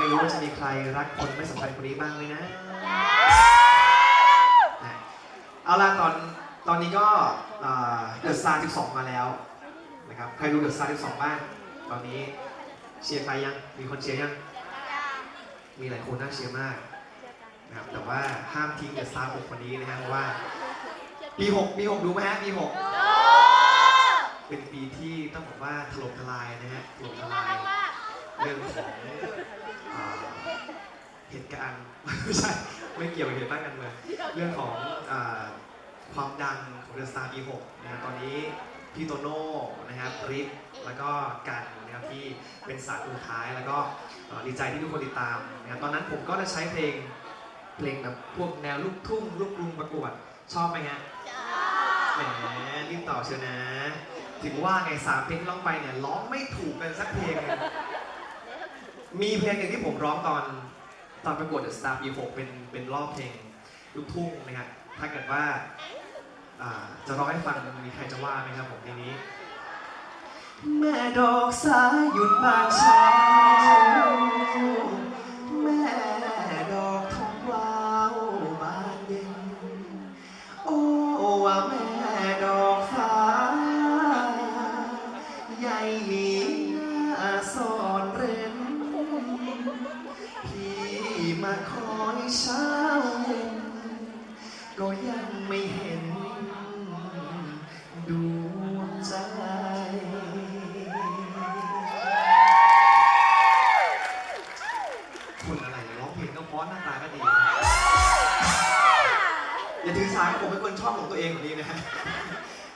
ไม่รู้ว่าจะมีใครรักคนไม่สำคัญคนนี้บ้างไหมนะนะเอาล่ะตอนตอนนี้ก็เดอะซาร์12 มาแล้วนะครับใครดูเดอะซาร์12 บ้าง ตอนนี้เชียร์ใครยัง มีคนเชียร์ยัง มีหลายคนน่าเชียร์มากนะครับแต่ว่าห้ามทิ้งเดอะซาร์6คนนี้นะฮะเพราะว่าปี6ปี6ดูไหมฮะปี6เป็นปีที่ต้องบอกว่าถล่มทลายนะฮะถล่มทลายเรื่องของอ่า เหตุการณ์ไม่ใช่ไม่เกี่ยวกับเหตุบ้านกันเมืองเรื่องของอความดังของเดอะสตาร์ปี6นะตอนนี้พี่โตโน่นะครับริกแล้วก็กันนะครับที่เป็นสายสุดท้ายแล้วก็ดีใจที่ทุกคนติดตามนะครับตอนนั้นผมก็จะใช้เพลงเพลงแบบพวกแนวลูกทุ่งลูกกรุงประกวดชอบไหมฮะแหมรีบตอบเชียวนะ ถึงว่าไงสามเพลงที่ร้องไปเนี่ยร้องไม่ถูกกันสักเพลงเลย มีเพลงหนึ่งที่ผมร้องตอนตอนประกวดเดอะสตาร์ปี6เป็นเป็นรอบเพลงลูกทุ่งนะครับถ้าเกิดว่าอ่าจะร้องให้ฟังมีใครจะว่าไหมครับผมเพลงนี้ แม่ดอกสายหยุดบานเช้า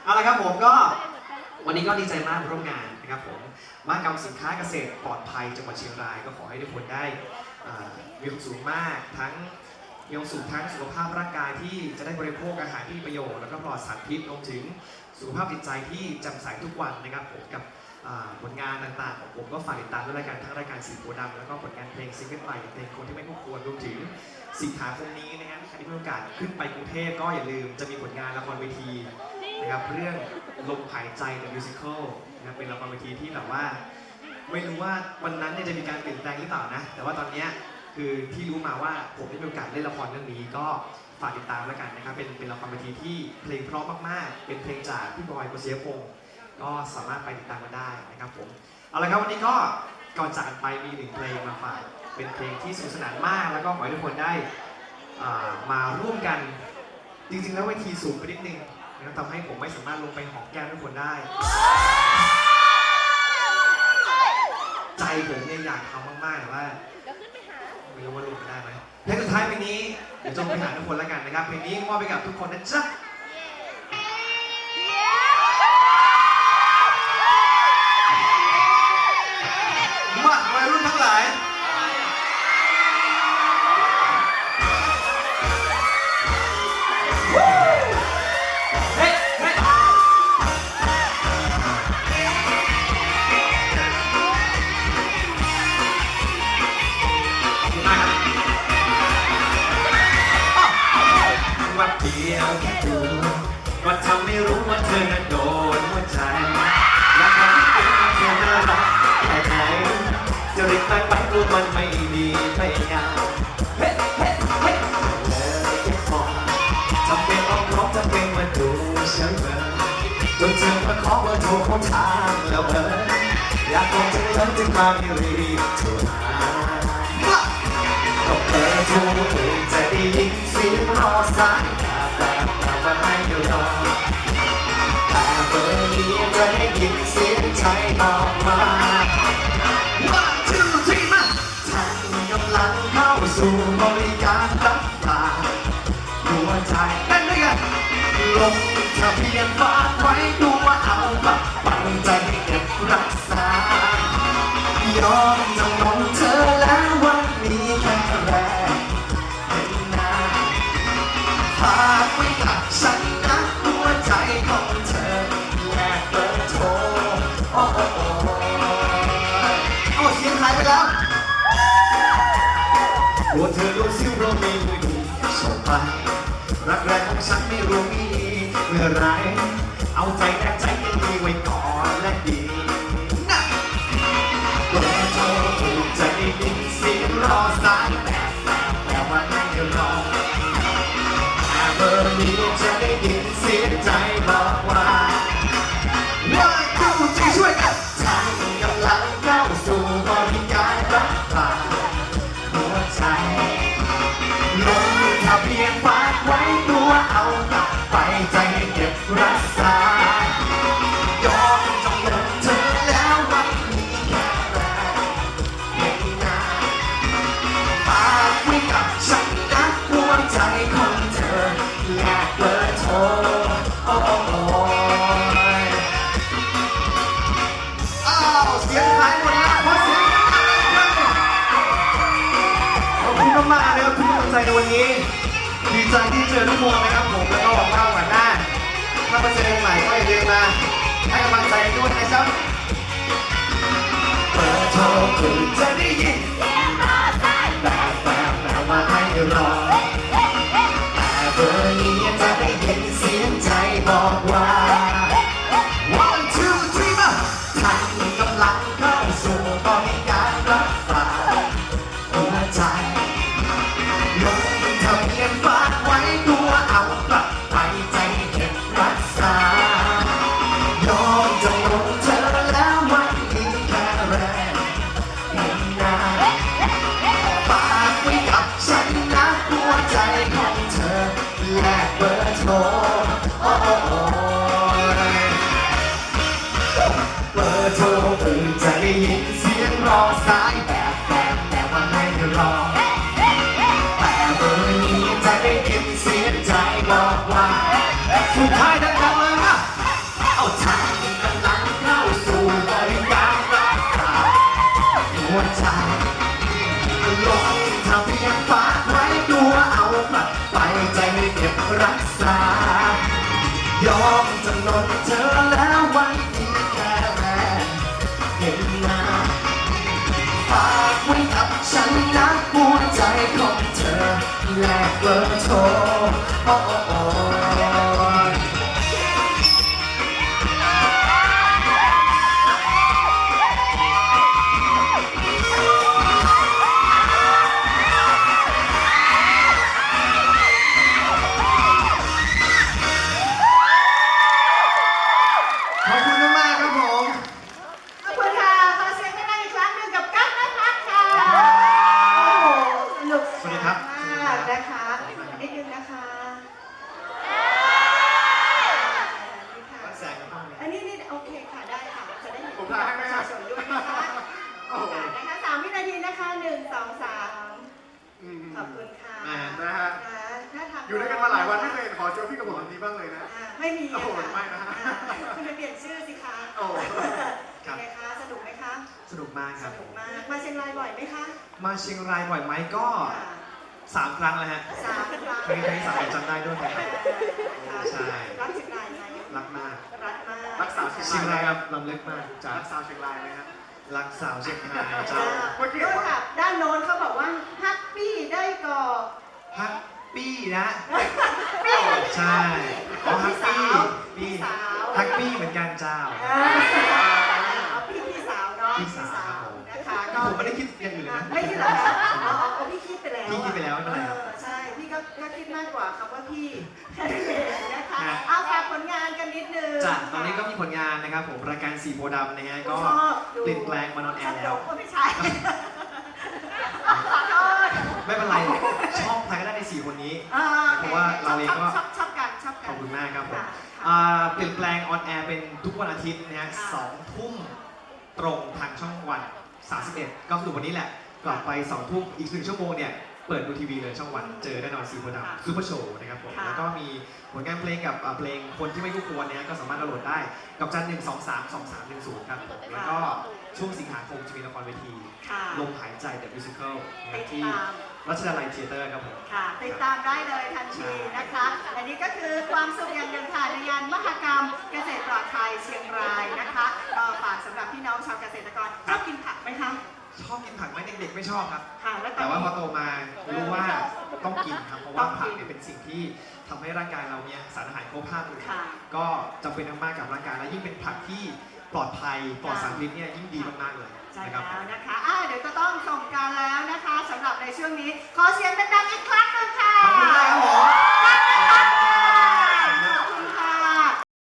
เอาละครับผมก็วันนี้ก็ดีใจมากร่วมงานนะครับผมมหกรรมสินค้าเกษตรปลอดภัยจังหวัดเชียงรายก็ขอให้ทุกคนได้มีความสุขมากทั้งมีความสุขทั้งสุขภาพร่างกายที่จะได้บริโภคอาหารที่มีประโยชน์แล้วก็ปลอดสารพิษรวมถึงสุขภาพจิตใจที่จ่มใสทุกวันนะครับผมกับผลงานต่างๆของผมก็ฝากติดตามด้วยรายการทั้งรายการสีโพดำแล้วก็ผลงานเพลงซิงเกิลใหม่เพลงคนที่ไม่คู่ควรรวมถึงสิงหาคมนี้นะฮะใครที่มีโอกาสขึ้นไปกรุงเทพก็อย่าลืมจะมีผลงานละครเวที นะครับเรื่องลมหายใจ The Musical นะครับเป็นละครเวทีที่แบบว่า ไม่รู้ว่าวันนั้นเนี่ยจะมีการเปลี่ยนแปลงหรือเปล่านะ แต่ว่าตอนเนี้ยคือที่รู้มาว่าผมได้มีโอกาสเล่นละครเรื่องนี้ก็ฝากติดตามแล้วกันนะครับเป็นเป็นละครเวทีที่เพลงเพราะมากๆ เป็นเพลงจากพี่บอยกฤษยพงศ์ก็สามารถไปติดตามกันได้นะครับผมเอาละครับวันนี้ก็ก่อนจากกันไปมีหนึ่งเพลงมาฝากเป็นเพลงที่สนุกสนานมาก แล้วก็ขอให้ทุกคนได้อ่ามาร่วมกันจริงๆแล้วเวทีสูงไปนิดนึง นะครับทำให้ผมไม่สามารถลงไปหอมแก้มทุกคนได้ ใจผมเนี่ยอยากทำมากๆแต่ว่าไม่รู้ว่าลงไปได้ไหมเพลงสุดท้ายเพลงนี้เดี๋ยวจงไปหาทุกคนแล้วกันนะครับเพลงนี้มอบไปกับทุกคนนะจ๊ะ ว่าเธอนั้นโดนหัวใจและทำให้เธอน่ารักแค่ไหนจะรีบไปไปกลัวมันไม่ดีไม่งามเฮ้เฮ้เฮ้เลยแค่มองจำเป็นต้องร้องจำเป็นมาดูเฉยเบอจนเธอมาขอเบอร์โทรของทางแล้วเบออยากบอกจังเลยจึงมาไม่รีบโทรหาก็เบอร์โทรจะได้ยินเสียงรอสาย ยินเสียงใจตอกมา One two three มาท่านกำลังเข้าสู่บริการรับฝาหัวใจเต้นด้วยกันลงทะเบียนฝากไว้ดูว่าเอาบัตรปังใจเก็บรักษายอมจำนน แล้วหัวเธอรู้ซิ่งเรามีส่งไป รักแรงของฉันไม่รู้มีเมื่อไร เอาใจแต่ใจยังมีไว้ก่อนและดีนะตัวเธอถูกใจดินเสีงรอสายแต่แต่แต่ว่าไม่รอแต่เบอร์นี้จะได้ยินเสียงใจบอกว่า รักษายอมจำนนเธอแล้ววันนี้แค่แรงไม่นานฝากไว้กับฉันนะหัวใจของเธอแลกเบอร์โทรโอ้เสียงหายหมดแล้วเพราะเสียงขอบคุณมากๆนะครับทุกกำลังใจในวันนี้ดีใจที่เจอทุกคนนะครับผมแล้วก็หวังว่า วันหน้าถ้ามาเจอกันใหม่ก็อย่าลืมมาให้กำลังใจด้วยนะครับเปิดโทรคุณจะได้ยินเสียงมอไซค์แบบแบบแบบมาให้รอ ได้ยินเสียงร้องสายแบบแบบแต่ว่าไม่รอแต่เบอร์นี้จะได้ยินเสียงใจบอกว่าสุดท้ายดังๆเลยนะเอาทางกำลังเข้าสู่บริการรับฝากหัวใจลงทะเบียนฝากไว้ตัวเอากลับไปใจเก็บรักษายอมจำนนเธอแล้ว แลก ผมถ่ายให้ไหมประครัชาบชนด้วยนะคะโอ้โหค่ะนะคะสามวินาทีนะคะหนึ่งสองสามขอบคุณค่ะอ่านะฮะนะถ้าทำอยู่ด้วยกันมาหลายวันไม่เคยเห็นขอเจอพี่กับผมแบบนี้บ้างเลยนะอ่าไม่มีโอ้โหค่ะไม่นะฮะอ่าคุณไปเปลี่ยนชื่อสิคะโอ้โหเป็นไงคะสนุกไหมคะสนุกมากคสรับนุกมากมาเชียงรายบ่อยไหมคะมาเชียงรายบ่อยไหมก็ค่ะสามครั้งแล้วฮะสามครั้งครั้งนี้ครั้งที่สามจำได้ด้วยนะครับใช่รักเชียงรายไหมรักมากรักมาก รักสาวเชียงเชียงรายครับลำลึกมากจ้าจากสาวเชียงรายนะฮะรักสาวเชียงรายเจ้าเมื่อกี้ด้วยค่ะด้านโน้นเขาบอกว่าฮักปี้ได้ก่อฮักปี้นะปี้ใช่อ๋อฮักปี้พี่ปี้สาวฮักปี้เหมือนกันเจ้า อ่าเอาพี่พี่สาวเนาะพี่สาวครับผม นะคะก็ผมไม่ได้คิดอย่างอื่นนะ ไม่คิดเหรอคะอ๋ออ๋อพี่คิดไปแล้วพี่คิดไปแล้วไม่เป็นไรครับออใช่พี่ก็ก็คิดมากกว่าคำว่าพี่แค่นั้นเองนะคะฮะเอา จ้ะตอนนี้ก็มีผลงานนะครับผมรายการสีโพธิ์ดำนะฮะก็ชอบดูเปลี่ยนแปลงมานอนแอร์แล้ว ก็ไม่ใช่ขอโทษไม่เป็นไร ชอบใครก็ได้ในสี่คนนี้อ่เพราะว่าเราเองก็ ชอบชอบกันชอบขกันอบคุณมากครับผมค่ะอ่าเปลี่ยนแปลงออนแอร์เป็นทุกวันอาทิตย์นะฮะค่ะ สองทุ่มตรงทางช่องวัน 31 ก็คือวันนี้แหละ กลับไป2ทุ่มอีกหนึ่งชั่วโมงเนี่ย เปิดดูทีวีเลยช่องวันเจอแน่นอนสีโพธิ์ดำซูเปอร์โชว์นะครับผมค่ะแล้วก็มีผลงานเพลงกับอ่าเพลงคนที่ไม่คู่ควรเนี่ยก็สามารถดาวน์โหลดได้กับจันหนึ่งสองสามสองสามหนึ่งศูนย์ครับผมแล้วก็ช่วงสิงหาคมจะมีละครเวทีค่ะลมหายใจ The Musical นะคติรับดที่ตามรัชดาลัยเทเตอร์ครับผม ค่ะ ติดตามได้เลยทันทีนะคะ อันนี้ก็คือความสุขอย่างหนึ่งค่ะในงานมหกรรมเกษตรปลอดภัยเชียงรายนะคะ ก็ฝากสำหรับพี่น้องชาวเกษตรกรชอบกินผักไหมคะ ชอบกินผักไหมเด็กๆไม่ชอบครับ ค่ะแล้วตอแต่นว่านี้ พอโตมารู้ว่าต้องกินครับเพราะว่าต้องกินผักเนี่ยเป็นสิ่งที่ทำให้ร่างกายเราเนี่ยสารอาหารครบห้าหมู่ค่ะ ก็จำเป็นมากๆกับร่างกายและยิ่งเป็นผักที่ปลอดภัยปลอดสารพิษเนี่ยยิ่งดีมากๆเลยใช่นะครับแล้วนะคะอ่าเดี๋ยวจะต้องส่งการแล้วนะคะสำหรับในช่วงนี้ ขอเสียงดังๆอีกครั้ง